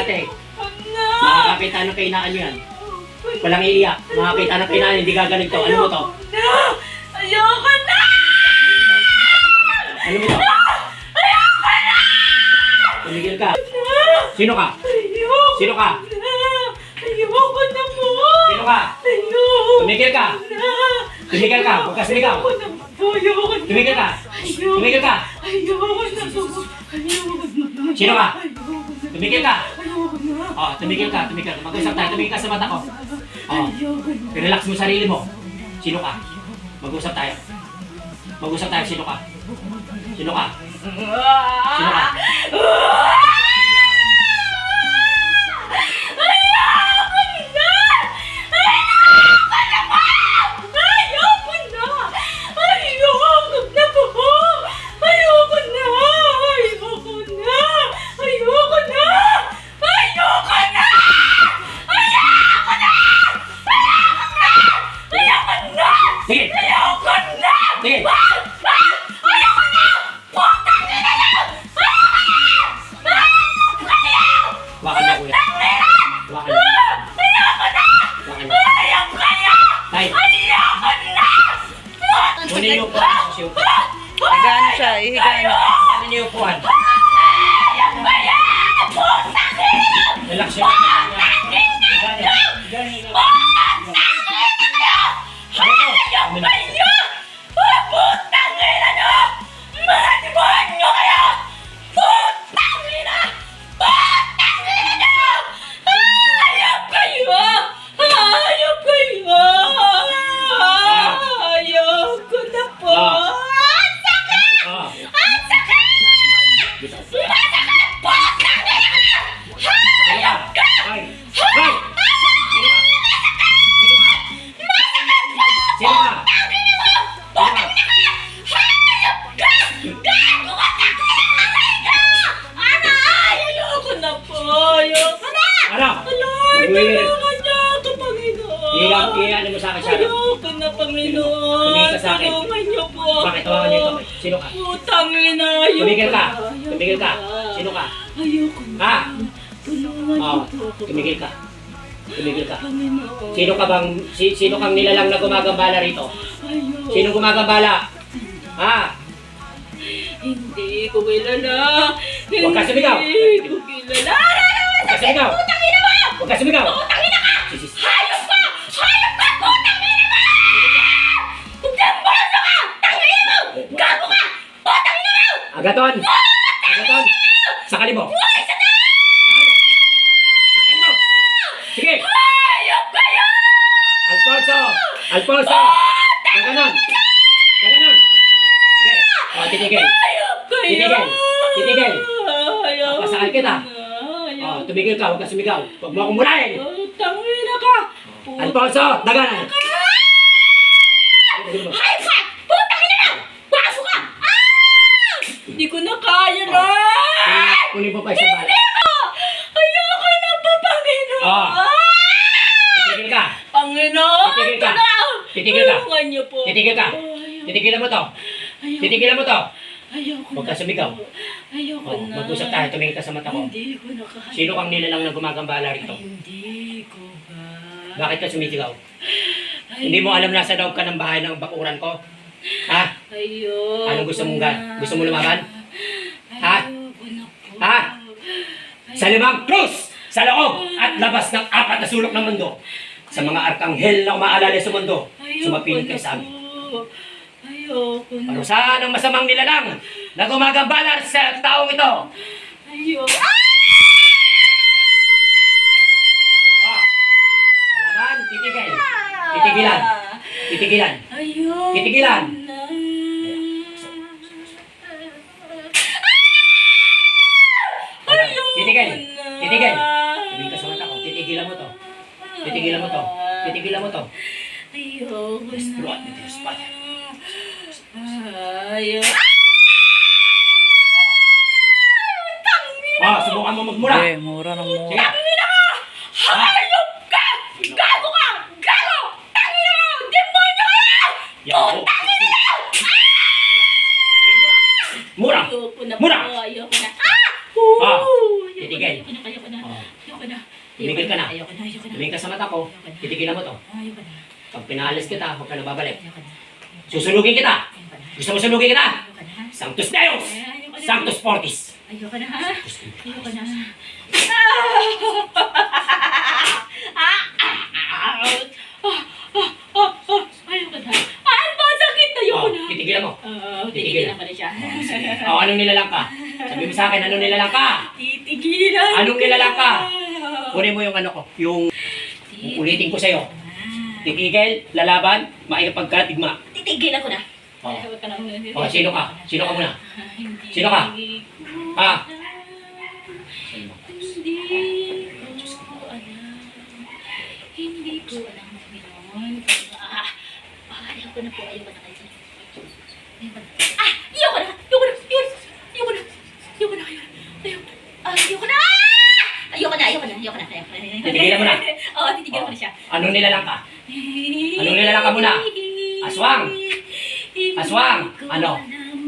ate. Na! Makakakita ng kainaan yan. Walang iiyak. Makakita ng kainaan, hindi gagaling to. Ano mo to? Na! Ayoko na! Ano mo to? Tumigil ka. Sino ka? Ayoko Sino ka? na! Ayoko na po! Sino ka? Ayoko Tumigil ka. na! Tumigil ka. Huwag ka sumigaw. Ayoko na po! Ayoko na! Tumigil ka. Ayoko Tumigil ka. Ayoko na po! Ayoko na! Sino ka? Ayoko na! Tumigil ka. Oh, tumigil ka. Tumigil ka. Mag-usap tayo. Tumigil ka sa mata ko. Oh, relax mo sarili mo. Sino ka? Mag-usap tayo. Mag-usap tayo. Sino ka? Sino ka? Sino ka? Sige. Tay. Kunin niyo po ang upuan. Higaan siya, ihigaan. Kunin niyo yung upuan. Relax yung mata niya. Higa Tulungan niyo ako, Panginoon! Iyan, iyan mo sa akin siya. Ayoko na, Panginoon! Tumingin ka sa akin. Tulungan niyo po ako! Bakit tawagan niyo ito? Sino ka? Putang ina! Ayoko Tumigil ka. na, ayoko Tumigil ka. na. Sino ka? Ayoko na. Ha? Tulungan niyo Oh, po ako. tumigil ka. Tumigil ka. Panginoon. Sino ka bang, si, sino kang nilalang na gumagambala rito? Ayoko. Sino gumagambala? Ha? Hindi ko kilala. Huwag ka sumigaw. Hindi ko kilala. Huwag ka sumigaw. Ka sumigaw. Putang ina ka! Hayop ka! Hayop ka! Putang ina mo! Gamboso ka! Tangina mo! Gago ka! Putang ina mo! Agaton! Agaton! Sakali mo! Buhay sa taas! Sakali mo! Sige! Hayop kayo! Alfonso! Alfonso! Daganon! Daganon! Sige! O, titigil! Hayop kayo! Titigil! Titigil! Hayop Papasakal kita. Na, tumigil ka, huwag ka sumigaw. Huwag mo akong murahin! Putang ina ka! Alfonso! Ka! Hayop ka! Putang ina mo! Baso ka! Ah! Hindi ko na kaya na! Kunin mo pa isang bala. Ayoko na po, Panginoon! Ah. Titigil ka! Panginoon! Titigil ka. na! Titigil ka. Tulungan niyo po. Titigil ka. Titigilan mo to! Ayoko. Titigilan mo to! Ayoko Huwag na ka sumigaw. Ayoko O, na. mag-usap tayo, tumingin ka sa mata ko. Hindi ko na kaya. Sino kang nilalang na gumagambala rito? Hindi ko ba? Bakit ka sumisigaw? Ay, Hindi mo alam nasa loob ka ng bahay ng bakuran ko? Ha? Ayoko Anong gusto mong ga- na. gusto mo lumaban? Ha? Ayoko na po. Ha? Sa limang krus! Sa loob at labas ng apat na sulok ng mundo. Sa mga arkanghel na umaalala sa mundo, Ayoko na kayo sa amin. po. Ayoko na. Parusahan ng masamang nilalang na gumagambala sa taong ito. Ayoko. Ah! Kalaban, titigil. Titigilan. Titigilan. Ayoko Titigilan. na. Ayoko Titigil. na. Titigil. Tumingin ka sa mata ko. Titigilan mo to. Titigilan mo to. Titigilan mo to. Ayoko na. Into your spot. Ayoko. Ah, subukan mo magmura. Eh, mura ng mura. Sige. Tangina ka! Hayop ka! Gago ka! Gago! Tangina mo! Demonyo ka! Yan. Tangina mo! Sige, mura. Mura. Ayoko na Mura. po. Ayoko na. Ah! Ah, Ayoko titigil. na, ayoko na, Oh. ayoko na. Tumigil ka na. Ayoko na, ayoko na. Tumingin ka sa mata ko, titigilan mo to. Ayoko na, Pag pinaalis kita, huwag ka na babalik. ayoko na. Susunugin kita! Gusto mo sunugin kita? Ayoko na. Sanctus Deus! Ayoko na. Sanctus Fortis! Ayoko na. Ayoko na. Ayoko na. Ah, ba sakit? Ayoko Oh, na. titigilan mo. Oo, Titigilan. titigilan ko na siya. Oh, sige. Oh, anong nilalang ka? Sabi mo sa akin, anong nilalang ka? Titigilan. Anong nilalang ka? ko. Kunin mo yung ano ko, yung ulitin ko sa'yo. Titigil, lalaban, maikapagkatigma. Titigilan ko na. Oh. Huwag ka na muna. Oh, sino ka? Sino ka muna? Hindi Sino ka? ko alam. Hindi ko alam. Hindi ko alam. Panginoon. Ah, ah, ayoko na po. Ayoko na kayo. Na. Ah! Na! Ayoko na! Na! Ayoko na! Ayoko na! Ayoko na! Ah, Ayoko na! Ayoko na! Ayoko na! Ayoko na! Ayoko na! Titigilan mo na. Oo, titigilan ko na siya. Anong nilalang ka? Anong nilalang ka muna? Aswang! Aswang! Ano?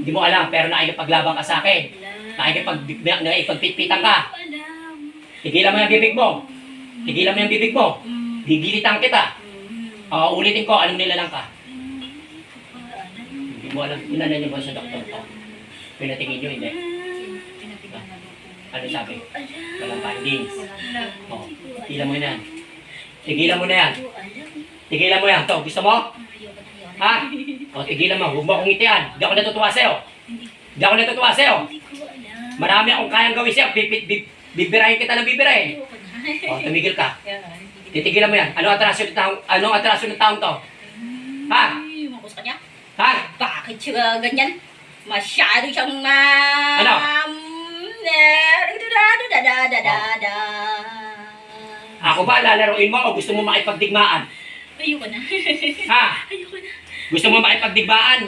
Hindi mo alam, pero nakikipaglaban ka sa akin. Nakikipag, nakikipagpitpitan ka. Tigilan mo yung bibig mo. Tigilan mo yung bibig mo. Gigilitan kita. Oo, ulitin ko, anong nilalang ka? Hindi mo alam, inano niyo ba sa doktor ko? Pinatingin niyo, hindi. Ano sabi? Walang findings. Oo, tigilan mo yan. Tigilan mo na yan. Tigilan mo yan. To, gusto mo? Ha? O, tigilan mo. Huwag mo akong ngitian. Hindi ako natutuwa sa'yo. Hindi ako natutuwa sa'yo. Marami akong kayang gawin sa'yo. Bibit, bib, bibirahin kita ng bibirahin. O, tumigil ka. Titigilan mo yan. Ano atraso ng taong, ano atraso ng taong to? Ha? Makus ka niya? Ha? Bakit siya ganyan? Masyado siyang ma... Ano? Ako ba lalaroin mo o gusto mo makipagdigmaan? Ayoko na. Ha? Ayoko na. Gusto mo makipagdigmaan?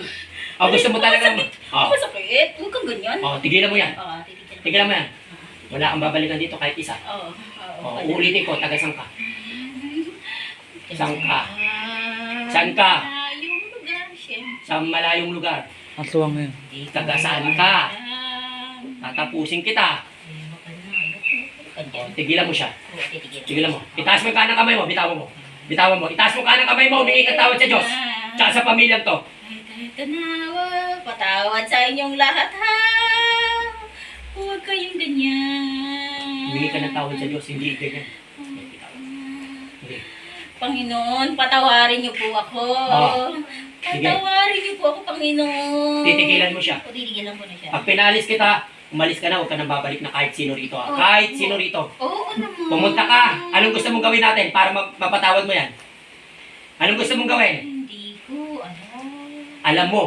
O gusto mo talagang... O, Masakit. Huwag kang ganyan. o tigilan mo yan. Oo, titigil. Tigilan mo yan. Wala kang babalikan dito kahit isa. Oo. O, Oo. uulitin ko, taga saan ka? Saan ka? Saan ka? Yung lugar, siyempre. Sa malayong lugar. Aswang yun. Taga saan ka? Tatapusin kita. O, na. tigilan mo siya. Tigilan mo. Itaas mo yung kanang kamay mo. Bitawan mo. Bitawan mo. Itaas mo kanang kamay mo. Humingi ka tawad sa Diyos. Tsaka sa pamilyang to. Kahit tanawa, patawad sa inyong lahat ha. Huwag kayong ganyan. Humingi ka ng tawad sa Diyos. Hindi ganyan. Hindi. Panginoon, patawarin niyo po ako. Oh. Sige. Patawarin niyo po ako, Panginoon. Titigilan mo siya. O, titigilan ko na siya. Pag pinalis kita, umalis ka na. Huwag ka nang babalik na kahit sino rito. ha? Oh. Kahit sino rito. Oo naman. Pumunta ka. Anong gusto mong gawin natin para ma- mapatawad mo yan? Anong gusto mong gawin? Alam. Mo.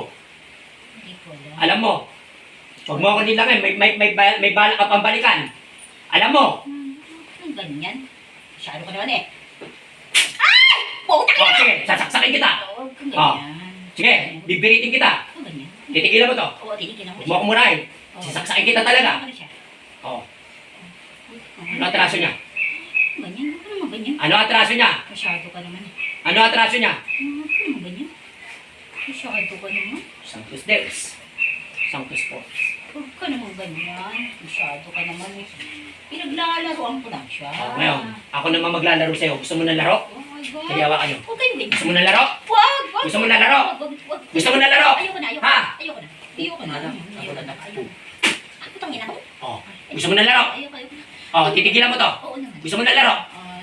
Hindi ko alam. Alam mo. Huwag mo ako nilangin. May, may, may, may bala ka pang balikan. Alam mo. Hmm, Ang ganyan. Masyado ka naman eh. Ay! Puta O, sige. Sasaksakin kita. Kang Oh. ganyan. Sige. Bibiritin kita. Kang ganyan. Titigilan mo to. Oo, titigilan ko Huwag mo akong murahin. Oo. Sasaksakin kita talaga. Titigilan ko na siya. O. Ano atraso niya? Ganyan, ka naman ganyan. Ano atraso niya? Masyado ka naman. Ano atraso niya? Huwag ka naman ganyan. Masyado ka naman. Sanctus Deus. Sanctus Fortis. Huwag ka naman ganyan. Masyado ka naman. Pinaglalaroan ko lang siya. O, ngayon, ako naman maglalaro sa'yo. Gusto mo na laro? Oh my God. Hawakan niyo. Huwag ganyan. Gusto mo na laro? Wag! Wag! Gusto mo na laro? Wag, wag, wag. Gusto mo na laro? Ayoko na, ayoko Ha? na. Ayoko na. Ayoko na. Ayoko na. Ayoko na. Ah, putang ina ko. O. Gusto mo na laro? Ayoko, ayoko na. O, titigilan mo to. Oo naman. Gusto mo na laro?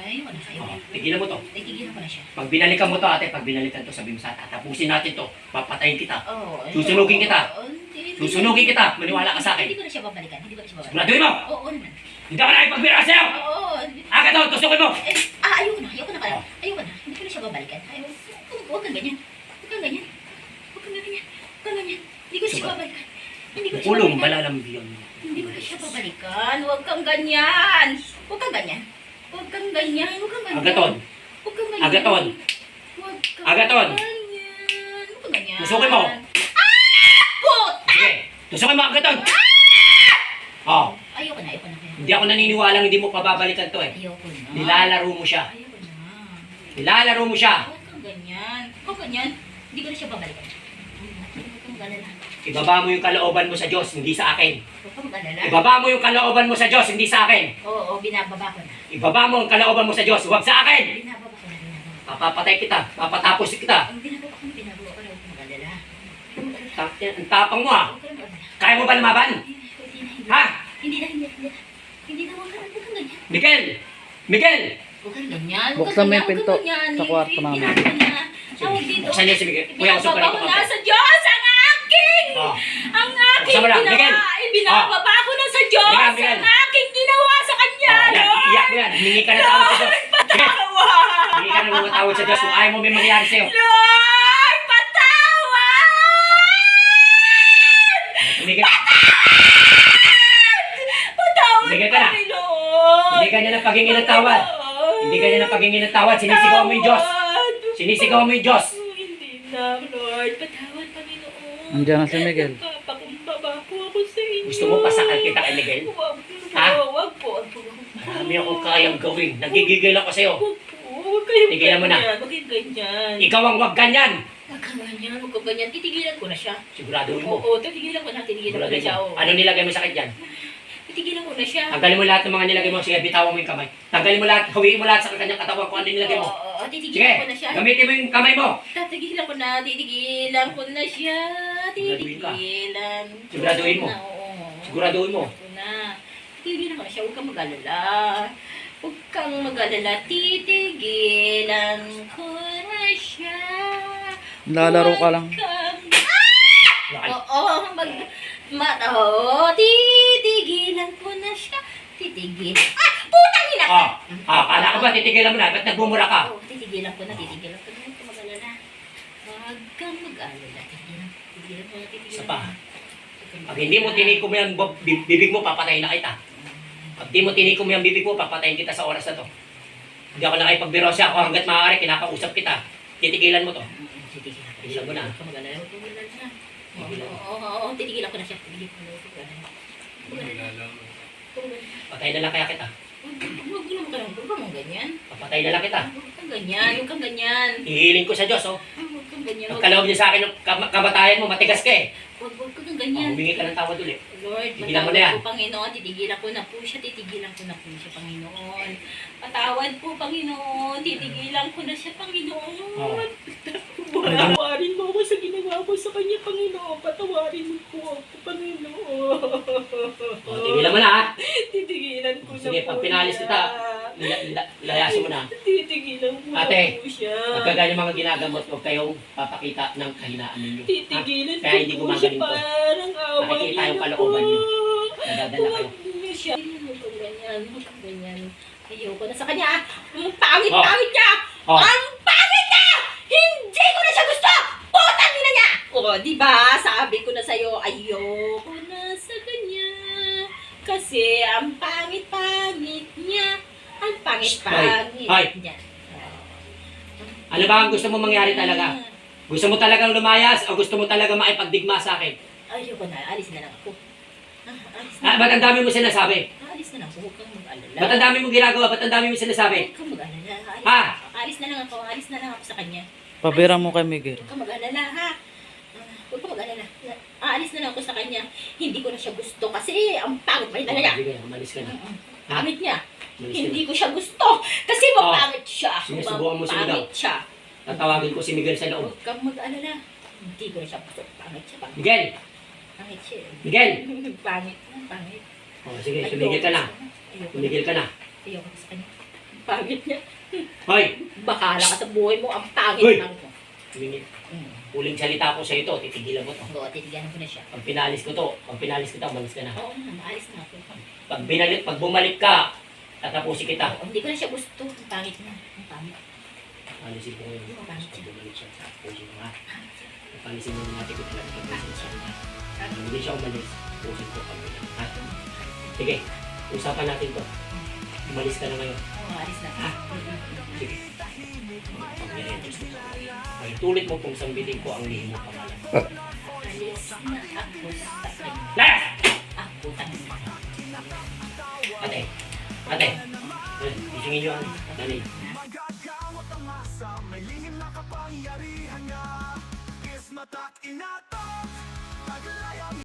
Ayoko na, ayoko O, na. tigilan mo to. Titigil ko na siya. Pag binalikan mo to, ate, pag binalikan to, sabi mo sa tatapusin natin to. Papatayin kita. Oo. Susunugin kita. Oo, hindi- Susunugin kita. Maniwala ka sa akin. Hindi ko na siya babalikan. Hindi ko na siya babalikan. Siguraduhin mo! Oo naman. Hindi ako nakipagbira sa'yo! Oo. Agad to, tusukin mo! Eh, ah, ayoko na. Ayoko na kaya. Ayoko na. Hindi ko na siya babalikan. Ayoko. Huwag- Huwag kang ganyan. Huwag kang ganyan. Huwag kang ganyan. Huwag kang ganyan. Hindi ko na siya Suba. babalikan. Hindi ko na siya Ulong, babalikan. balalambiyon. Hindi ko na siya babalikan. Huwag kang ganyan. Huwag kang ganyan. Huwag kang ganyan. Huwag kang ganyan. Agaton. Agaton. Agaton. Tusukin mo. Sige, tusukin mo agaton! Oh, Ayoko na. Ayoko na. Hindi ako naniniwalang hindi mo pababalikan to eh. Ayoko na. Nilalaro mo siya. Ayoko na. Nilalaro mo siya. Huwag kang ganyan. Huwag ganyan. Hindi ko na siya babalikan. Huwag kang galala. Ibaba mo yung kalooban mo sa Diyos, hindi sa akin. Huwag kang. Ibaba mo yung kalooban mo sa Diyos, hindi sa akin. Oo, oo, binababa ko na. Ibaba mo ang kalooban mo sa Diyos, huwag sa akin. Binababa. Papapatay kita, papatapos kita. Ang binababa ko na, binababa ko na. Huwag kang mag-alala. Ta- Ang tapang mo ah. Kaya mo ba lumaban? Na, na. Ha? Hindi na, hindi na, hindi na. Na, huwag ganyan. Miguel! Miguel! Huwag ganyan. Buksan mo yung pinto sa kwarto namin. Ginagawa niya. Tawag dito. Buksan niyo si Miguel. Kuya, usap ka Binababa rito ko na sa Diyos ang aking! Oh. Ang aking na, ginawa. Ibinababa ko na sa Diyos ang aking ginawa sa Kanya. Oh, iyak mo yan. Humingi ka ng tawad sa Diyos. Patawad! Humingi ka ng tawad sa Diyos kung ayaw mo may mangyari sa'yo. Lord! Patawad! Humingi ka. Patawad, ka na. Panginoon! Hindi ka niya ng paghingi ng tawad. Hindi ka niya ng paghingi ng tawad. Sinisigaw mo yung Diyos. Sinisigaw mo yung Diyos. Hindi na, Lord. Patawad, Panginoon. Andiyan na si Miguel. Papakumbaba po ako sa inyo. Gusto mo pasakal kita kay Miguel? Huwag po, Ha? Wag po, wag po. Marami akong kayang gawin. Nagigigil ako sa'yo. Wag po, wag kayong Tigilan mo na. ganyan. Wag kayong ganyan. Ikaw ang wag ganyan. Wag kang ganyan, wag kang ganyan. Titigilan ko na siya. Siguraduhin mo. Oo, titigilan ko na, titigilan ko na Siguraduhin siya. mo. oo. Ano nilagay mo sa akin dyan? Titigilan ko na siya. Tanggalin mo lahat ng mga nilagay mo. Sige, bitawan mo yung kamay. Tanggalin mo lahat. Hawiin mo lahat sa kanyang katawan kung ano nilagay mo. Oo, oo, Sige, titigilan ko na siya. gamitin mo yung kamay mo. Tatigilan ko na, titigilan ko na siya. Siguraduhin ka. Titigilan. Siguraduhin mo. Na, oo. Siguraduhin mo. Ako na. Titigilan ko na siya, huwag kang mag-alala. Huwag kang mag-alala, titigilan ko na siya. Lalaro ka lang. Huwag kang Lakay. Oo, mag... Ma, oo, titigilan ko na siya. Titigil. Ah! Putang ina! Ah, ah, kala ko ba titigilan mo na? Ba't nagmumura ka? Oo, titigilan ko na, titigilan ko na. Huwag kang mag-alala. Huwag kang mag-alala. Titigilan, titigilan ko na, titigilan ko pa. na. Huwag kang Pag hindi mo tinikom yan, bibig mo, papatayin na kita. Mo tinikom yung bibig mo, papatayin kita sa oras na to. Hindi ako nakipagbiro siya ako hanggat maaari, kinakausap kita. Titigilan mo to. Titigilan mo na. Oo, oo, oo, titigilan ko na siya. Titigilan ko na. Patayin na lang kaya kita. Huwag naman ka lang. Huwag kang ganyan. Papatayin na lang kita. Huwag kang ganyan. Huwag kang ganyan. Ihiling ko sa Diyos, oh. Huwag kang ganyan. Ang kaloob niya sa akin, yung kam- kamatayan mo, matigas ka eh. huwag- huwag kang Oh, ganyan. humingi ka ng tawad ulit. Lord, Tigilan mo patawad na yan. po, Panginoon. Titigilan ko na po siya. Titigilan ko na po siya, Panginoon. Patawad po, Panginoon. Titigilan ko na siya, Panginoon. Oh. Patawarin mo ako sa ginawa ko sa kanya, Panginoon. Patawarin mo po ako, Panginoon. Oh, tigilan mo na, ha. Titigilan ko na Sige, po pag pinalis siya. kita, La- la- layasin mo na. Titigilan ko Ate, po siya. Pagka ganyan mga ginagamot, huwag kayong papakita ng kahinaan ninyo. Titigilan Kaya hindi ko po siya gumagaling to. parang awa Nakikita yung po. niyo. Nadadala kayo. Siya. Huwag kang ganyan. Huwag kang ganyan. Ayoko na sa kanya. Ang pangit, Oh. niya. Oh. Ang pangit niya! Hindi ko na siya gusto! Putang ina niya! O, di ba? Sabi ko na sa'yo, ayoko na sa kanya. Kasi ang pangit-pangit niya. Ang pangit-pangit Hoy. niya. Ano ba ang gusto mo mangyari talaga? Gusto mo talagang lumayas o gusto mo talaga maipagdigma sa akin? Ayoko na. Alis na lang ako. Ah, alis na Ah, ba't ang dami mo sinasabi? Alis na lang ako. Huwag kang mag-alala. Ba't ang dami mo ginagawa? Ba't ang dami mo sinasabi? Huwag kang mag-alala. Alis, Ha? alis na lang ako. Alis na lang ako sa kanya. Pabira mo kay Miguel. Huwag kang mag-alala, ha? Ah, Huwag kang mag-alala. Aalis na lang ako sa kanya. Hindi ko na siya gusto kasi ang pangit pa rin talaga. Sige, umalis ka na. Ha? Pangit niya. Umalis ka Hindi na. ko siya gusto kasi mapangit siya. Sinusubukan mo siya Mapangit siya. Tatawagin ko si Miguel sa loob. Huwag kang mag-alala. Hindi ko na siya gusto. Pangit siya. Pangit, Miguel! pangit siya. Miguel! pangit. Pangit. Oh, sige, tumigil ka na. Tumigil ka na. Ayoko na sa kanya. Pangit niya. Hoy! Bakala ka sa buhay mo. Ang pangit Hoy! lang ko. Tumingin. Mm. Huling salita ko sa ito, titigilan mo to. Oo, titiganan ko na siya. Pag pinalis ko to, pag pinalis kita, umalis ka na. Oo naman, maalis na ako. Pag, binalik, pag bumalik ka, tatapusin kita. Oo, hindi ko na siya gusto. Ang pangit na. Alisin ko siya. Pag bumalik siya, tapusin ko ha. Palisin mo natin ko talaga pag siya. Pag hindi siya umalis, tapusin ko pag Ha? Sige, usapan natin to. Umalis ka na ngayon. Oo, maalis na. Ha? Sige. Pag tulit mo kung sambitin ko ang lihim mo pangalan. Alis na ako sa kanya. Last! Ako tangin. Ate, ate, isingin niyo ang dali. Tak inatak, naglayang